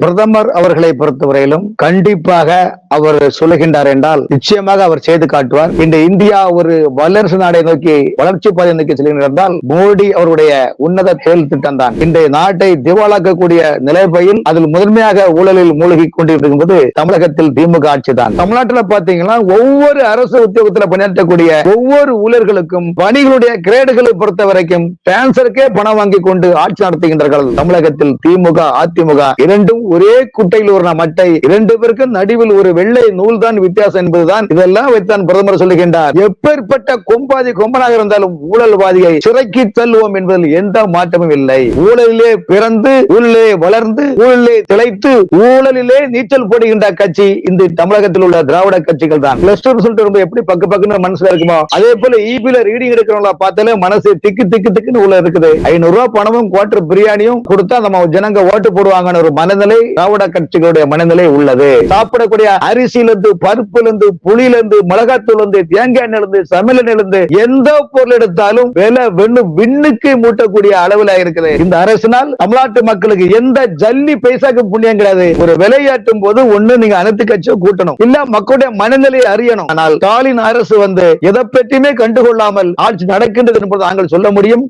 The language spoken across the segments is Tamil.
பிரதமர் அவர்களை பொறுத்தவரையிலும் கண்டிப்பாக அவர் சொல்லுகின்றார் என்றால் நிச்சயமாக அவர் செய்து காட்டுவார். இன்று இந்தியா ஒரு வல்லரசு நாடை நோக்கி வளர்ச்சி பாதை நோக்கி செல்கின்றால் மோடி அவருடைய உன்னத செயல் திட்டம் தான். இன்றைய நாட்டை திவாலாக்கக்கூடிய நிலைப்பையில் அதில் முதன்மையாக ஊழலில் மூழ்கி கொண்டிருக்கும்போது தமிழகத்தில் திமுக ஆட்சி தான். தமிழ்நாட்டில் பாத்தீங்கன்னா ஒவ்வொரு அரசு உத்தியோகத்தில் பணியாற்றக்கூடிய ஒவ்வொரு ஊழர்களுக்கும் பணிகளுடைய கிரேடுகளை பொறுத்த வரைக்கும் டிரான்சருக்கே பணம் வாங்கி கொண்டு ஆட்சி நடத்துகின்றார்கள். தமிழகத்தில் திமுக அதிமுக இரண்டும் ஒரே குட்டையில் ஒரு மட்டை. இரண்டு பேருக்கும் நடுவில் ஒரு வெள்ளை நூல் தான் வித்தியாசம் என்பதுதான் இதெல்லாம் வைத்தான் பிரதமர் சொல்லுகின்றார். எப்பேற்பட்ட கொம்பாதி கொம்பனாக இருந்தாலும் ஊழல்வாதியை சிறைக்கு தள்ளுவோம் என்பதில் எந்த மாற்றமும் இல்லை. ஊழலிலே பிறந்து ஊழலே வளர்ந்து ஊழலே திளைத்து ஊழலிலே நீச்சல் போடுகின்ற கட்சி இந்த தமிழகத்தில் உள்ள திராவிட கட்சிகள் தான். பிளஸ் டூ ரிசல்ட் ரொம்ப எப்படி பக்கு பக்குன்னு மனசுல இருக்குமோ அதே போல இபில ரீடிங் எடுக்கிறவங்கள பார்த்தாலே மனசு திக்கு திக்கு திக்குன்னு உள்ள இருக்குது. ஐநூறு ரூபாய் பணமும் குவாட்டர் பிரியாணியும் கொடுத்தா நம்ம ஜனங்க ஓட்டு போடுவாங்கன்னு ஒரு மனநிலை திராவிட கட்சிகளுடைய மனநிலை உள்ளது. சாப்பிடக்கூடிய அரிசியிலிருந்து இருந்து பருப்புல இருந்து இருந்து மிளகாத்தூள் தேங்காய் நிலந்து சமையலிருந்து சமையல் எந்த பொருள் எடுத்தாலும் விலை வெண்ணு விண்ணுக்கு மூட்டக்கூடிய அளவுல இருக்குது. இந்த அரசினால் தமிழ்நாட்டு மக்களுக்கு எந்த ஜல்லி பைசாக்கு புண்ணியம் கிடையாது. ஒரு விளையாட்டும் போது ஒண்ணு நீங்க அனைத்து கட்சியும் கூட்டணும். இல்ல மக்களுடைய மனநிலையை அறியணும். ஆனால் ஸ்டாலின் அரசு வந்து எதை பற்றியுமே கண்டுகொள்ளாமல் ஆட்சி நடக்கின்றது என்பது நாங்கள் சொல்ல முடியும்.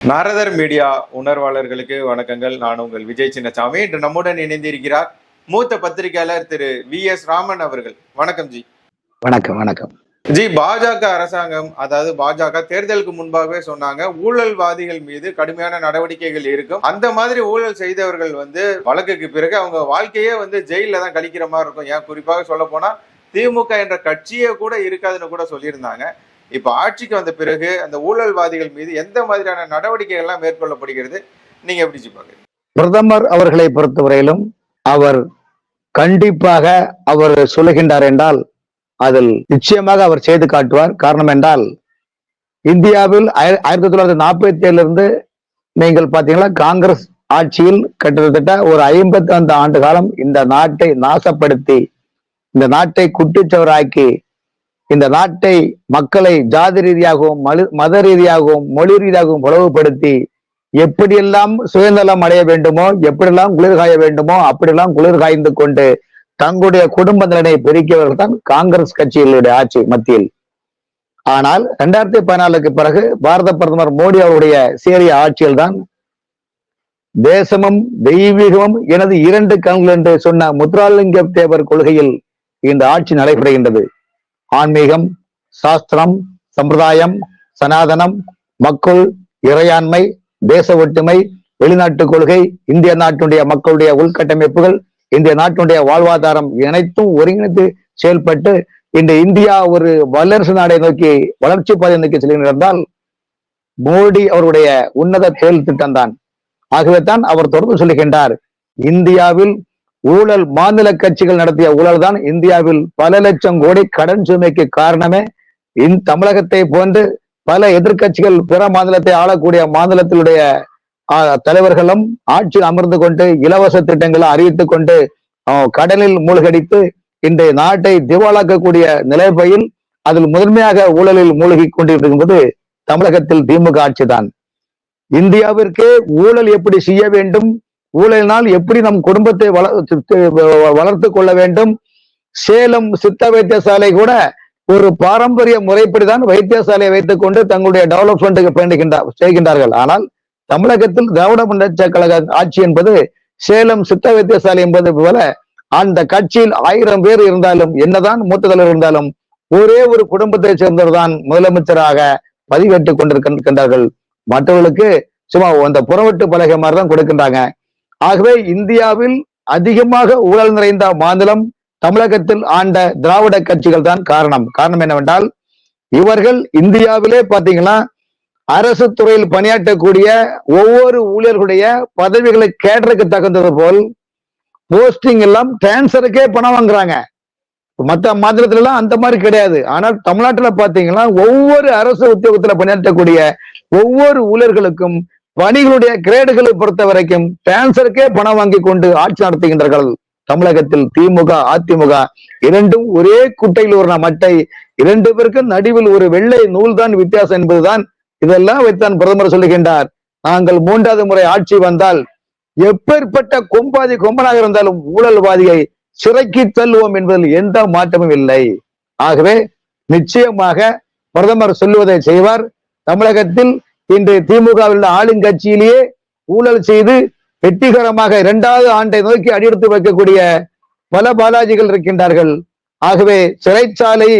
நாரதர் மீடியா உணர்வாளர்களுக்கு வணக்கங்கள். நான் உங்கள் விஜய் சின்னசாமி. இன்று நம்முடன் இணைந்திருக்கிறார் மூத்த பத்திரிகையாளர் திரு வி எஸ் ராமன் அவர்கள். வணக்கம் ஜி. வணக்கம் வணக்கம். ஜி பாஜக அரசாங்கம் அதாவது பாஜக தேர்தலுக்கு முன்பாகவே சொன்னாங்க ஊழல்வாதிகள் மீது கடுமையான நடவடிக்கைகள் இருக்கும். அந்த மாதிரி ஊழல் செய்தவர்கள் வந்து வழக்குக்கு பிறகு அவங்க வாழ்க்கையே வந்து ஜெயில தான் கழிக்கிற மாதிரி இருக்கும். ஏன்? குறிப்பாக சொல்ல போனா திமுக என்ற கட்சியே கூட இருக்காதுன்னு கூட சொல்லியிருந்தாங்க. இப்ப ஆட்சிக்கு வந்த பிறகு அந்த ஊழல்வாதிகள் மீது எந்த மாதிரியான நடவடிக்கைகள் எல்லாம் மேற்கொள்ளப்படுகிறது? நீங்க எப்படி பாக்குறீங்க பிரதமர் அவர்களை பொறுத்தவரையிலும் அவர் கண்டிப்பாக அவர் சொல்லுகின்றார் என்றால் அதில் நிச்சயமாக அவர் செய்து காட்டுவார். காரணம் என்றால் இந்தியாவில் ஆயிரத்தி தொள்ளாயிரத்தி நாற்பத்தி ஏழுல இருந்து நீங்கள் பாத்தீங்கன்னா காங்கிரஸ் ஆட்சியில் கிட்டத்தட்ட ஒரு ஐம்பத்தி ஐந்து ஆண்டு காலம் இந்த நாட்டை நாசப்படுத்தி இந்த நாட்டை குட்டிச்சவராக்கி இந்த நாட்டை மக்களை ஜாதி ரீதியாகவும் மத ரீதியாகவும் மொழி ரீதியாகவும் பிளவுபடுத்தி எப்படியெல்லாம் சுயநலம் அடைய வேண்டுமோ எப்படியெல்லாம் குளிர் காய வேண்டுமோ அப்படியெல்லாம் குளிர் காய்ந்து கொண்டு தங்களுடைய குடும்ப நலனை பெருக்கியவர்கள் தான் காங்கிரஸ் கட்சிகளுடைய ஆட்சி மத்தியில். ஆனால் இரண்டாயிரத்தி பதினாலுக்கு பிறகு பாரத பிரதமர் மோடி அவருடைய சீரிய ஆட்சியில் தான் தேசமும் தெய்வீகமும் எனது இரண்டு கண்கள் என்று சொன்ன முத்ராலிங்க தேவர் கொள்கையில் இந்த ஆட்சி நடைபெறுகின்றது. ஆன்மீகம் சாஸ்திரம் சம்பிரதாயம் சனாதனம் மக்கள் இறையாண்மை தேச ஒற்றுமை வெளிநாட்டு கொள்கை இந்திய நாட்டினுடைய மக்களுடைய உள்கட்டமைப்புகள் இந்திய நாட்டினுடைய வாழ்வாதாரம் அனைத்தும் ஒருங்கிணைத்து செயல்பட்டு இந்த இந்தியா ஒரு வல்லரசு நாடை நோக்கி வளர்ச்சி பாதை நோக்கி செல்கிறால் மோடி அவருடைய உன்னத செயல் திட்டம் தான். ஆகவே தான் அவர் தொடர்ந்து சொல்லுகின்றார் இந்தியாவில் ஊழல் மாநில கட்சிகள் நடத்திய ஊழல் தான் இந்தியாவில் பல லட்சம் கோடி கடன் சுமைக்கு காரணமே இந் தமிழகத்தை போன்று பல எதிர்க்கட்சிகள் பிற மாநிலத்தை ஆளக்கூடிய மாநிலத்தினுடைய தலைவர்களும் ஆட்சியில் அமர்ந்து கொண்டு இலவச திட்டங்களை அறிவித்துக் கொண்டு கடலில் மூழ்கடித்து இன்றைய நாட்டை திவாலாக்கக்கூடிய நிலைப்பையில் அதில் முதன்மையாக ஊழலில் மூழ்கி கொண்டிருக்கும்போது தமிழகத்தில் திமுக ஆட்சிதான். இந்தியாவிற்கு இந்தியாவிற்கே ஊழல் எப்படி செய்ய வேண்டும்? ஊழலினால் எப்படி நம் குடும்பத்தை வள வளர்த்து கொள்ள வேண்டும்? சேலம் சித்த வைத்தியசாலை கூட ஒரு பாரம்பரிய முறைப்படிதான் வைத்தியசாலையை வைத்துக் கொண்டு தங்களுடைய டெவலப்மெண்ட்டுக்கு பயணிக்கின்றார் செய்கின்றார்கள். ஆனால் தமிழகத்தில் திராவிட முன்னேற்ற கழக ஆட்சி என்பது சேலம் சித்த வைத்தியசாலை என்பது போல அந்த கட்சியில் ஆயிரம் பேர் இருந்தாலும் என்னதான் மூத்த தலைவர் இருந்தாலும் ஒரே ஒரு குடும்பத்தை சேர்ந்தவர் தான் முதலமைச்சராக பதிவேற்றுக் கொண்டிருக்கின்றார்கள் மற்றவர்களுக்கு சும்மா அந்த புறவட்டு பலகை மாதிரி தான் கொடுக்கின்றாங்க. ஆகவே இந்தியாவில் அதிகமாக ஊழல் நிறைந்த மாநிலம் தமிழகத்தில் ஆண்ட திராவிட கட்சிகள் தான் காரணம். காரணம் என்னவென்றால் இவர்கள் இந்தியாவிலே பாத்தீங்கன்னா அரசு துறையில் பணியாற்றக்கூடிய ஒவ்வொரு ஊழியர்களுடைய பதவிகளை கேட்டருக்கு தகுந்தது போல் போஸ்டிங் எல்லாம் டிரான்ஸ்ஃபருக்கே பணம் வாங்குறாங்க. மற்ற மாநிலத்துல எல்லாம் அந்த மாதிரி கிடையாது. ஆனால் தமிழ்நாட்டுல பாத்தீங்கன்னா ஒவ்வொரு அரசு உத்தியோகத்துல பணியாற்றக்கூடிய ஒவ்வொரு ஊழியர்களுக்கும் பணிகளுடைய கிரேடுகளை பொறுத்த வரைக்கும் டிரான்ஸ்ஃபருக்கே பணம் வாங்கி கொண்டு ஆட்சி நடத்துகின்றார்கள். தமிழகத்தில் திமுக அதிமுக இரண்டும் ஒரே குட்டையில் ஒரு மட்டை. இரண்டு பேருக்கும் நடுவில் ஒரு வெள்ளை நூல் தான் வித்தியாசம் என்பதுதான் இதெல்லாம் வைத்தான் பிரதமர் சொல்லுகின்றார். நாங்கள் மூன்றாவது முறை ஆட்சி வந்தால் எப்பேற்பட்ட கொம்பாதி கொம்பனாக இருந்தாலும் ஊழல்வாதியை சிறைக்கு தள்ளுவோம் என்பதில் எந்த மாற்றமும் இல்லை. ஆகவே நிச்சயமாக பிரதமர் சொல்லுவதை செய்வார். தமிழகத்தில் இன்று திமுகவில் உள்ள ஆளுங்கட்சியிலேயே ஊழல் செய்து வெற்றிகரமாக இரண்டாவது ஆண்டை நோக்கி அடியெடுத்து வைக்கக்கூடிய பல பாலாஜிகள் இருக்கின்றார்கள். ஆகவே சிறைச்சாலை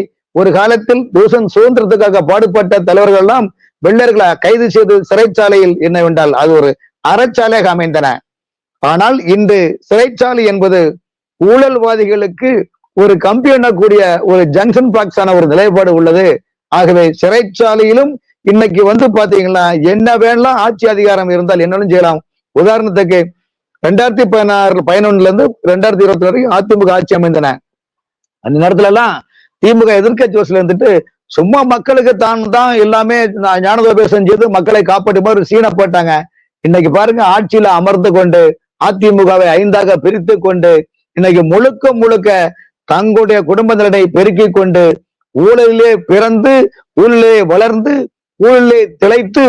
ஒரு காலத்தில் தூசன் சுதந்திரத்துக்காக பாடுபட்ட தலைவர்கள் எல்லாம் வெள்ளர்களை கைது செய்து சிறைச்சாலையில் என்னவென்றால் அது ஒரு அறச்சாலையாக அமைந்தன. ஆனால் இன்று சிறைச்சாலை என்பது ஊழல்வாதிகளுக்கு ஒரு கம்பி எண்ணக்கூடிய ஒரு ஜங்ஷன் பாக்ஸான ஒரு நிலைப்பாடு உள்ளது. ஆகவே சிறைச்சாலையிலும் இன்னைக்கு வந்து பாத்தீங்கன்னா என்ன வேணலாம் ஆட்சி அதிகாரம் இருந்தால் என்னன்னு செய்யலாம். உதாரணத்துக்கு ரெண்டாயிரத்தி பதினாறு பதினொன்னுல இருந்து ரெண்டாயிரத்தி இருபத்தி வரைக்கும் அதிமுக ஆட்சி அமைந்தன. அந்த நேரத்துல எல்லாம் திமுக எதிர்க்கட்சி வசூல் இருந்துட்டு சும்மா மக்களுக்கு தான் தான் எல்லாமே ஞானதோபேசம் செய்து மக்களை காப்பாற்றும் மாதிரி சீன போட்டாங்க. இன்னைக்கு பாருங்க ஆட்சியில அமர்ந்து கொண்டு அதிமுகவை ஐந்தாக பிரித்து கொண்டு இன்னைக்கு முழுக்க முழுக்க தங்களுடைய குடும்ப நலனை பெருக்கிக் கொண்டு ஊழலிலே பிறந்து ஊழலே வளர்ந்து ஊழலே திளைத்து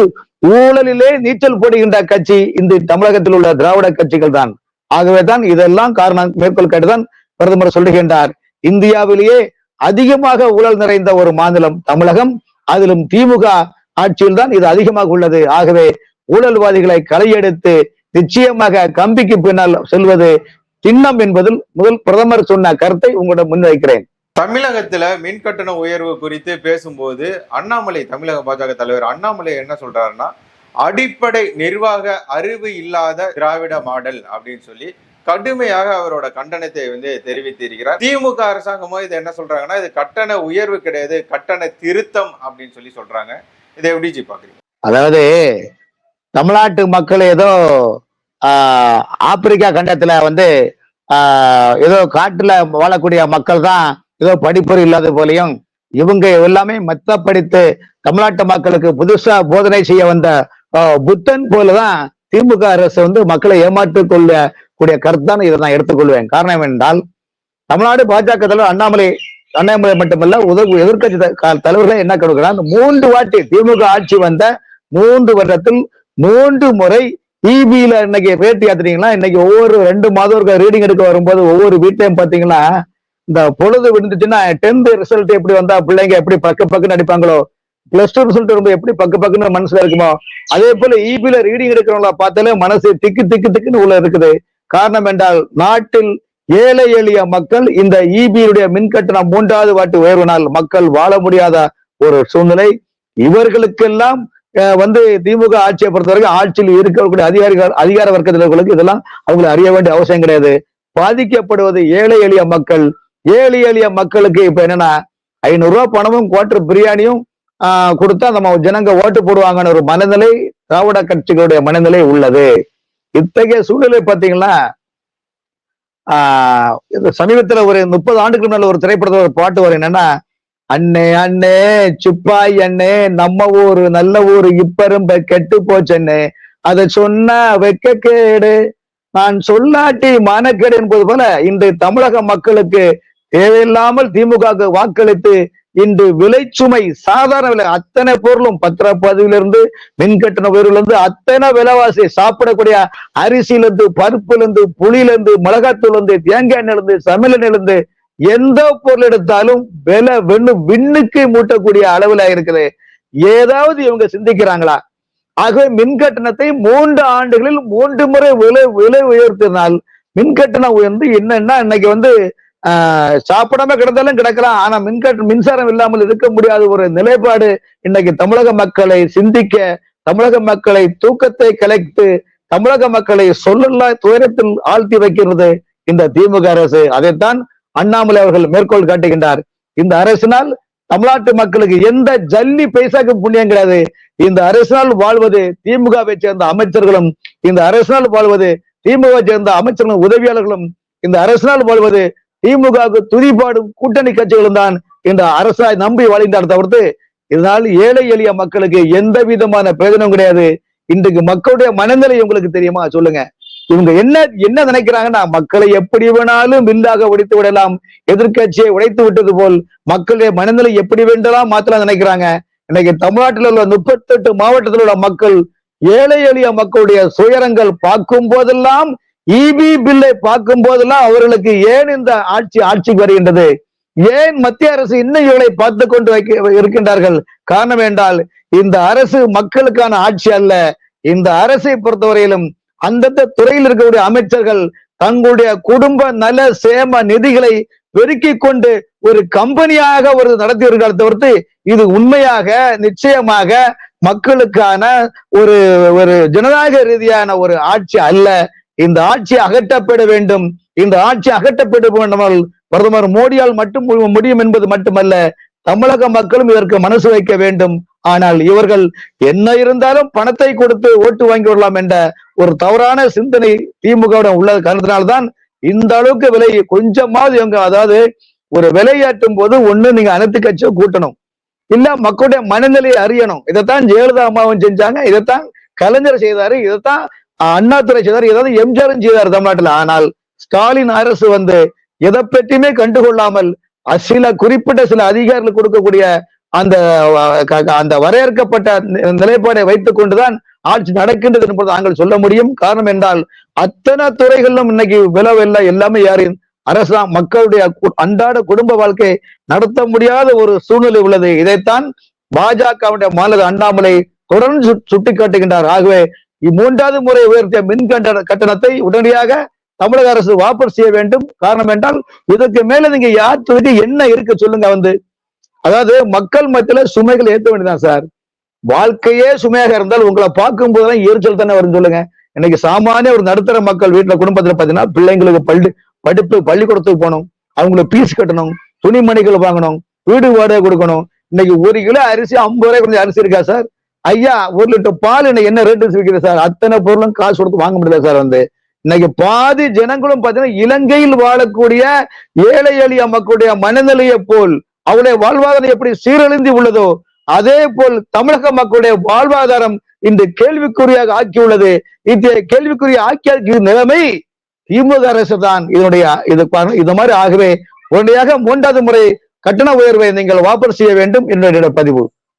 ஊழலிலே நீச்சல் போடுகின்ற கட்சி இந்த தமிழகத்தில் உள்ள திராவிட கட்சிகள் தான் ஆகவே தான் இதெல்லாம் காரணம். மேற்கோள் கேட்டுதான் பிரதமர் சொல்லுகின்றார். இந்தியாவிலேயே அதிகமாக ஊழல் நிறைந்த ஒரு மாநிலம் தமிழகம். அதிலும் திமுக ஆட்சியில் தான் இது அதிகமாக உள்ளது. ஆகவே ஊழல்வாதிகளை களையெடுத்து நிச்சயமாக கம்பிக்கு பின்னால் செல்வது திண்ணம் என்பதில் முதல் பிரதமர் சொன்ன கருத்தை உங்களிடம் முன்வைக்கிறேன். தமிழகத்துல மின் கட்டண உயர்வு குறித்து பேசும்போது அண்ணாமலை தமிழக பாஜக தலைவர் அண்ணாமலை என்ன சொல்றாருன்னா அடிப்படை நிர்வாக அறிவு இல்லாத திராவிட மாடல் அப்படின்னு சொல்லி கடுமையாக அவரோட கண்டனத்தை வந்து தெரிவித்திருக்கிறார். திமுக அரசாங்கமோ இது என்ன சொல்றாங்கன்னா இது கட்டண உயர்வு கிடையாது கட்டண திருத்தம் அப்படின்னு சொல்லி சொல்றாங்க. இதை எப்படி ஜி பாக்குறீங்க? அதாவது தமிழ்நாட்டு மக்கள் ஏதோ ஆப்பிரிக்கா கண்டத்துல வந்து ஏதோ காட்டுல வாழக்கூடிய மக்கள் தான் ஏதோ படிப்பறி இல்லாத போலையும் இவங்க எல்லாமே மத்த படித்து தமிழ்நாட்டு மக்களுக்கு புதுசா போதனை செய்ய வந்த புத்தன் போலதான் திமுக அரசு வந்து மக்களை ஏமாற்றிக் கொள்ள கூடிய கருத்தான் இதை நான் எடுத்துக்கொள்வேன். காரணம் என்றால் தமிழ்நாடு பாஜக தலைவர் அண்ணாமலை அண்ணாமலை மட்டுமல்ல உதவு எதிர்க்கட்சி தலைவர்கள் என்ன கொடுக்கிறார் மூன்று வாட்டி திமுக ஆட்சி வந்த மூன்று வருடத்தில் மூன்று முறை டிவியில இன்னைக்கு பேட்டி ஏத்துறீங்களா இன்னைக்கு ஒவ்வொரு ரெண்டு மாதம் ரீடிங் எடுக்க வரும்போது ஒவ்வொரு வீட்லயும் பாத்தீங்கன்னா இந்த பொழுது விழுந்துச்சுன்னா டென்த் ரிசல்ட் எப்படி வந்தா பிள்ளைங்க எப்படி பக்க பக்கம் நடிப்பாங்களோ பிளஸ் டூ ரிசல்ட் ரொம்ப எப்படி பக்கு பக்குன்னு மனசுல இருக்குமோ? அதே போல இபில ரீடிங் எடுக்கிறவங்கள பார்த்தாலே மனசு திக்கு திக்கு திக்குன்னு உள்ள இருக்குது. காரணம் என்றால் நாட்டில் ஏழை எளிய மக்கள் இந்த இபியுடைய மின் கட்டணம் மூன்றாவது வாட்டு உயர்வினால் மக்கள் வாழ முடியாத ஒரு சூழ்நிலை. இவர்களுக்கெல்லாம் அஹ், வந்து திமுக ஆட்சியை பொறுத்தவரைக்கும் ஆட்சியில் இருக்கக்கூடிய அதிகாரிகள் அதிகார வர்க்கத்தில் இதெல்லாம் அவங்களை அறிய வேண்டிய அவசியம் கிடையாது. பாதிக்கப்படுவது ஏழை எளிய மக்கள் ஏழு எளிய மக்களுக்கு இப்ப என்னன்னா ஐநூறு ரூபா பணமும் குவாட்டர் பிரியாணியும் ஆஹ், கொடுத்தா நம்ம ஜனங்க ஓட்டு போடுவாங்கன்னு ஒரு மனநிலை திராவிட கட்சிகளுடைய மனநிலை உள்ளது. இத்தகைய சூழ்நிலை பாத்தீங்கன்னா ஆஹ் இது சமீபத்துல ஒரு முப்பது ஆண்டுக்கு முன்னால ஒரு திரைப்படத்துல ஒரு பாட்டு வரும். என்னன்னா அண்ணே அண்ணே சிப்பாய் அண்ணே நம்ம ஊரு நல்ல ஊரு இப்பரும்ப கெட்டு போச்சண்ணே அதை சொன்னா வெக்க கேடு நான் சொல்லாட்டி மானக்கேடு என்பது போல இன்று தமிழக மக்களுக்கு தேவையில்லாமல் திமுக வாக்களித்து இன்று விலைச்சுமை சாதாரண விலை. அத்தனை பொருளும் பத்திரப்பதிவிலிருந்து மின் கட்டண உயர்வுலேருந்து அத்தனை விலைவாசி சாப்பிடக்கூடிய அரிசியிலிருந்து பருப்புலேருந்து புளியிலிருந்து மிளகாத்தூள்லேருந்து தேங்காய் எண்ணெயிலிருந்து சமையல் எந்த பொருள் எடுத்தாலும் விலை வெண்ணு விண்ணுக்கு மூட்டக்கூடிய அளவில் இருக்குது. ஏதாவது இவங்க சிந்திக்கிறாங்களா? ஆகவே மின்கட்டணத்தை மூன்று ஆண்டுகளில் மூன்று முறை விலை விலை உயர்த்தினால் மின் கட்டணம் உயர்ந்து என்னன்னா இன்னைக்கு வந்து சாப்பிடாம கிடந்தாலும் கிடக்கலாம். ஆனா மின்கட் மின்சாரம் இல்லாமல் இருக்க முடியாத ஒரு நிலைப்பாடு இன்னைக்கு தமிழக மக்களை சிந்திக்க தமிழக மக்களை தூக்கத்தை கலைத்து தமிழக மக்களை சொல்லலா துயரத்தில் ஆழ்த்தி வைக்கிறது இந்த திமுக அரசு. அதைத்தான் அண்ணாமலை அவர்கள் மேற்கோள் காட்டுகின்றார். இந்த அரசினால் தமிழ்நாட்டு மக்களுக்கு எந்த ஜல்லி பைசாக்கு புண்ணியம் கிடையாது. இந்த அரசினால் வாழ்வது திமுகவை சேர்ந்த அமைச்சர்களும் இந்த அரசினால் வாழ்வது திமுக சேர்ந்த அமைச்சர்களும் உதவியாளர்களும் இந்த அரசினால் வாழ்வது திமுகவுக்கு துதிப்பாடும் கூட்டணி கட்சிகளும் தான் இந்த அரசாய் நம்பி வளைந்தார் தவிர்த்து இதனால் ஏழை எளிய மக்களுக்கு எந்த விதமான பிரயோஜனம் கிடையாது. இன்றைக்கு மக்களுடைய மனநிலை உங்களுக்கு தெரியுமா? சொல்லுங்க. இவங்க என்ன என்ன நினைக்கிறாங்கன்னா மக்களை எப்படி வேணாலும் வில்லாக உடைத்து விடலாம். எதிர்க்கட்சியை உடைத்து விட்டது போல் மக்களுடைய மனநிலை எப்படி வேண்டாம் மாத்தலாம் நினைக்கிறாங்க. இன்னைக்கு தமிழ்நாட்டில் உள்ள முப்பத்தெட்டு மாவட்டத்தில் உள்ள மக்கள் ஏழை எளிய மக்களுடைய சுயரங்கள் பார்க்கும் போதெல்லாம் இபி பில்லை பார்க்கும் போதெல்லாம் அவர்களுக்கு ஏன் இந்த ஆட்சி ஆட்சிக்கு வருகின்றது? ஏன் மத்திய அரசு இன்னும் இவளை பார்த்து கொண்டு வைக்க இருக்கின்றார்கள்? காரணம் என்றால் இந்த அரசு மக்களுக்கான ஆட்சி அல்ல. இந்த அரசை பொறுத்தவரையிலும் அந்தந்த துறையில் இருக்கக்கூடிய அமைச்சர்கள் தங்களுடைய குடும்ப நல சேம நிதிகளை பெருக்கிக் கொண்டு ஒரு கம்பெனியாக ஒரு நடத்தியிருக்கால் தவிர்த்து இது உண்மையாக நிச்சயமாக மக்களுக்கான ஒரு ஒரு ஜனநாயக ரீதியான ஒரு ஆட்சி அல்ல. இந்த ஆட்சி அகற்றப்பட வேண்டும். இந்த ஆட்சி அகற்றப்பட வேண்டுமால் பிரதமர் மோடியால் மட்டும் முடியும் என்பது மட்டுமல்ல தமிழக மக்களும் இதற்கு மனசு வைக்க வேண்டும். ஆனால் இவர்கள் என்ன இருந்தாலும் பணத்தை கொடுத்து ஓட்டு வாங்கி விடலாம் என்ற ஒரு தவறான சிந்தனை திமுகவிடம் உள்ள காரணத்தினால்தான் இந்த அளவுக்கு விலை கொஞ்சமாவது இவங்க அதாவது ஒரு விலையாட்டும் போது ஒண்ணு நீங்க அனைத்து கட்சியை கூட்டணும். இல்ல மக்களுடைய மனநிலையை அறியணும். இதைத்தான் ஜெயலலிதா அம்மாவும் செஞ்சாங்க. இதைத்தான் கலைஞர் செய்தாரு. இதைத்தான் அண்ணாதுரை செய்தார் ஏதாவது எம்ஜிஆரும் செய்தார் தமிழ்நாட்டில் ஆனால் ஸ்டாலின் அரசு வந்து எதை பற்றியுமே கண்டுகொள்ளாமல் சில குறிப்பிட்ட சில அதிகாரிகள் கொடுக்கக்கூடிய அந்த அந்த வரையறுக்கப்பட்ட நிலைப்பாடை வைத்துக் கொண்டுதான் ஆட்சி நடக்கின்றது என்பது நாங்கள் சொல்ல முடியும். காரணம் என்றால் அத்தனை துறைகளிலும் இன்னைக்கு விலவில்லை எல்லாமே யாரின் அரசாங்க மக்களுடைய அன்றாட குடும்ப வாழ்க்கை நடத்த முடியாத ஒரு சூழ்நிலை உள்ளது. இதைத்தான் பாஜகவுடைய மாநில அண்ணாமலை தொடர்ந்து சுட்டிக்காட்டுகின்றார். ஆகவே இம்மூன்றாவது முறை உயர்த்திய மின் கட்டண கட்டணத்தை உடனடியாக தமிழக அரசு வாபஸ் செய்ய வேண்டும். காரணம் என்றால் இதற்கு மேல நீங்க யாத்துக்கு என்ன இருக்கு சொல்லுங்க வந்து. அதாவது மக்கள் மத்தியில சுமைகள் ஏற்ற வேண்டியதான் சார். வாழ்க்கையே சுமையாக இருந்தால் உங்களை பார்க்கும் போதெல்லாம் எரிச்சல் தானே வரும் சொல்லுங்க. இன்னைக்கு சாமானிய ஒரு நடுத்தர மக்கள் வீட்டுல குடும்பத்துல பாத்தீங்கன்னா பிள்ளைங்களுக்கு பள்ளி படிப்பு பள்ளிக்கூடத்துக்கு போகணும். அவங்களுக்கு பீஸ் கட்டணும். துணிமணிகள் வாங்கணும். வீடு வாடகை கொடுக்கணும். இன்னைக்கு ஒரு கிலோ அரிசி ஐம்பது ரூபாய் கொஞ்சம் அரிசி இருக்கா சார்? ஐயா ஒரு லிட்டர் பால் இன்னைக்கு என்ன ரேட்டு விற்கிறது சார்? அத்தனை பொருளும் காசு கொடுத்து வாங்க முடியல சார் வந்து. இன்னைக்கு பாதி ஜனங்களும் பார்த்தீங்கன்னா இலங்கையில் வாழக்கூடிய ஏழை எளிய மக்களுடைய மனநிலையை போல் அவருடைய வாழ்வாதாரம் எப்படி சீரழிந்து உள்ளதோ அதே போல் தமிழக மக்களுடைய வாழ்வாதாரம் இன்று கேள்விக்குறியாக ஆக்கியுள்ளது. இந்த கேள்விக்குரிய ஆக்கிய நிலைமை திமுக அரசு தான். இதனுடைய இது இது மாதிரி ஆகவே உடனடியாக மூன்றாவது முறை கட்டண உயர்வை நீங்கள் வாபஸ் செய்ய வேண்டும் என்னுடைய பதிவு